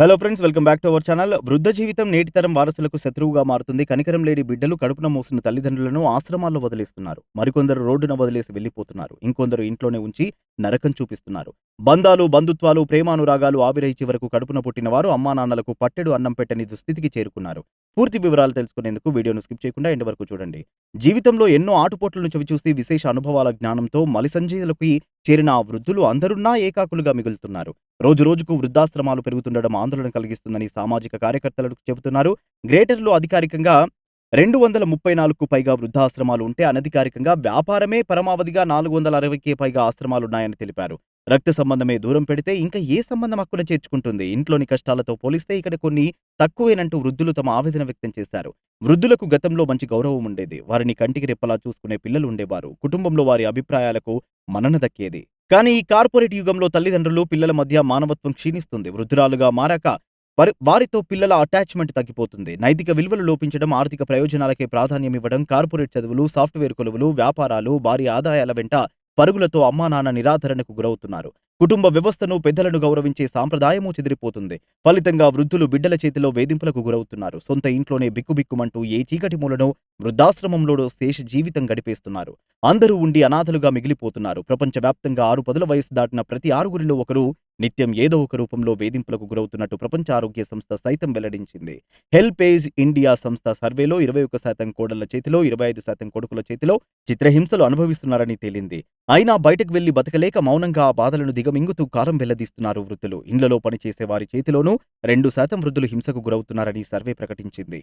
Hello friends welcome back to our channel వృద్ధ జీవితం నేటి తరం వారసులకు శత్రువుగా మారుతుంది. కనికరం లేని బిడ్డలు కడుపున మోసిన తల్లిదండ్రులను ఆశ్రమాల్లో వదిలేస్తున్నారు. మరికొందరు రోడ్డున వదిలేసి వెళ్ళిపోతున్నారు ఇంకొందరు ఇంట్లోనే ఉంచి నరకం చూపిస్తున్నారు. బంధాలు బంధుత్వాలు ప్రేమానురాగాలు ఆవిరై చివరకు కడుపున పుట్టిన వారు పట్టెడు అన్నం పెట్టని దుస్థితికి చేరుకున్నారు. పూర్తి వివరాలు తెలుసుకునేందుకు వీడియోను స్కిప్ చేయకుండా ఎండ్ వరకు చూడండి. జీవితంలో ఎన్నో ఆటుపోట్లను చవిచూసి విశేష అనుభవాల జ్ఞానంతో మలిసంజయులకి చేరిన ఆ వృద్ధులు అందరున్నా ఏకాకులుగా మిగులుతున్నారు. రోజు రోజుకు వృద్ధాశ్రమాలు పెరుగుతుండడం ఆందోళన కలిగిస్తుందని సామాజిక కార్యకర్తలకు చెబుతున్నారు. గ్రేటర్లో అధికారికంగా రెండు వందల ముప్పై నాలుగుకు పైగా వృద్ధాశ్రమాలు ఉంటే అనధికారికంగా వ్యాపారమే పరమావధిగా నాలుగు వందల అరవైకే పైగా ఆశ్రమాలున్నాయని తెలిపారు. రక్త సంబంధమే దూరం పెడితే ఇంకా ఏ సంబంధం హక్కున చేర్చుకుంటుంది? ఇంట్లోని కష్టాలతో పోలిస్తే ఇక్కడ కొన్ని తక్కువేనంటూ వృద్ధులు తమ ఆవేదన వ్యక్తం చేశారు. వృద్ధులకు గతంలో మంచి గౌరవం ఉండేది. వారిని కంటికి రెప్పలా చూసుకునే పిల్లలు ఉండేవారు. కుటుంబంలో వారి అభిప్రాయాలకు మనన దక్కేది. కానీ ఈ కార్పొరేట్ యుగంలో తల్లిదండ్రులు పిల్లల మధ్య మానవత్వం క్షీణిస్తుంది. వృద్ధురాలుగా మారాక వారి- వారితో పిల్లల అటాచ్మెంట్ తగ్గిపోతుంది. నైతిక విలువలు లోపించడం ఆర్థిక ప్రయోజనాలకే ప్రాధాన్యం ఇవ్వడం కార్పొరేట్ చదువులు సాఫ్ట్వేర్ కొలువులు వ్యాపారాలు భారీ ఆదాయాల వెంట పరుగులతో అమ్మా నాన్న నిరాధరణకు గురవుతున్నారు. కుటుంబ వ్యవస్థను పెద్దలను గౌరవించే సాంప్రదాయము చెదిరిపోతుంది. ఫలితంగా వృద్ధులు బిడ్డల చేతిలో వేధింపులకు గురవుతున్నారు. సొంత ఇంట్లోనే బిక్కుబిక్కుమంటూ ఏ చీకటి మూలను వృద్ధాశ్రమంలో శేష జీవితం గడిపేస్తున్నారు. అందరూ ఉండి అనాథలుగా మిగిలిపోతున్నారు. ప్రపంచవ్యాప్తంగా ఆరు పదుల వయసు దాటిన ప్రతి ఆరుగురిలో ఒకరు నిత్యం ఏదో ఒక రూపంలో వేధింపులకు గురవుతున్నట్టు ప్రపంచ ఆరోగ్య సంస్థ సైతం వెల్లడించింది. హెల్ప్ ఏజ్ ఇండియా సంస్థ సర్వేలో ఇరవై ఒక శాతం కోడళ్ళ చేతిలో ఇరవై ఐదు శాతం కొడుకుల చేతిలో చిత్రహింసలు అనుభవిస్తున్నారని తేలింది. అయినా బయటకు వెళ్ళి బతకలేక మౌనంగా ఆ బాధలను దిగమింగుతూ కారం వెల్లదీస్తున్నారు వృద్ధులు. ఇండ్లలో పనిచేసే వారి చేతిలోనూ రెండు శాతం వృద్ధులు హింసకు గురవుతున్నారని సర్వే ప్రకటించింది.